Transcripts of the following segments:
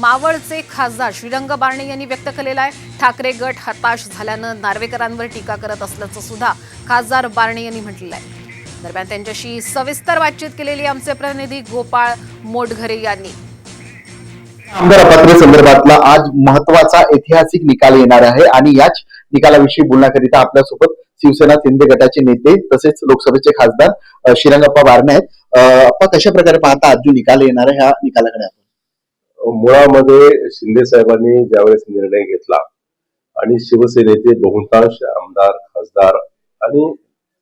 मावळचे खासदार श्रीरंग बारणे यांनी व्यक्त केलेला आहे. ठाकरे गट हताश झाल्यानं नार्वेकरांवर टीका करत असल्याचं सुद्धा खासदार बारणे यांनी म्हटलेलं आहे. दरम्यान त्यांच्याशी सविस्तर बातचीत केलेली आमचे प्रतिनिधी गोपाळ मोटघरे यांनी. आमदार संदर्भातला आज महत्त्वाचा ऐतिहासिक निकाल येणार आहे आणि याच निकालाविषयी बोलण्याकरिता आपल्यासोबत शिवसेना शिंदे गटाचे नेते तसेच लोकसभेचे खासदार श्रीरंगप्पा बारणे आहेत. अप्पा कशा प्रकारे पाहता आज जो निकाल येणार आहे ह्या निकालाकडे मुळामध्ये शिंदे साहेबांनी ज्यावेळेस निर्णय घेतला आणि शिवसेनेचे बहुतांश आमदार खासदार आणि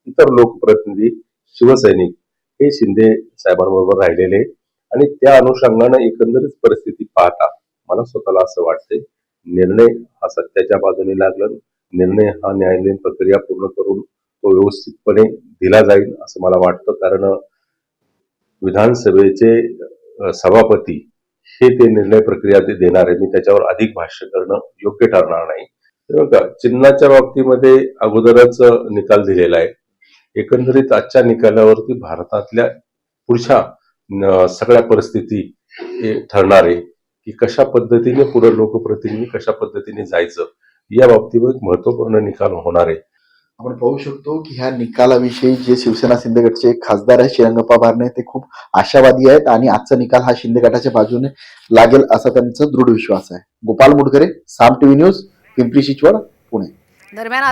इतर लोकप्रतिनिधी शिवसैनिक हे शिंदे साहेबांबरोबर राहिलेले आणि त्या अनुषंगानं एकंदरीत परिस्थिती पाहता मला स्वतःला असं वाटतंय निर्णय हा सत्याच्या बाजूने लागला निर्णय हा न्यायालयीन प्रक्रिया पूर्ण करून तो व्यवस्थितपणे दिला जाईल असं मला वाटतं. कारण विधानसभेचे सभापती हे ते निर्णय प्रक्रिया ते देणार आहे. मी त्याच्यावर अधिक भाष्य करणं योग्य ठरणार नाही. का बघा चिन्हाच्या बाबतीमध्ये अगोदरच निकाल दिलेला आहे. एकंदरीत आजच्या निकालावरती भारतातल्या पुढच्या सगळ्या परिस्थिती हे ठरणार आहे की कशा पद्धतीने पुढे लोकप्रतिनिधी कशा पद्धतीने जायचं या बाबतीवर एक महत्त्वपूर्ण निकाल होणार आहे. आपण पाहू शकतो की ह्या निकालाविषयी जे शिवसेना शिंदे गटचे खासदार आहेत श्रीरंगप्पा बारणे ते खूप आशावादी आहेत आणि आजचा निकाल हा शिंदे गटाच्या बाजूने लागेल असा त्यांचा दृढ विश्वास आहे. Gopal Mudkare Saam TV news Pimpri Chinchwad Pune. दरम्यान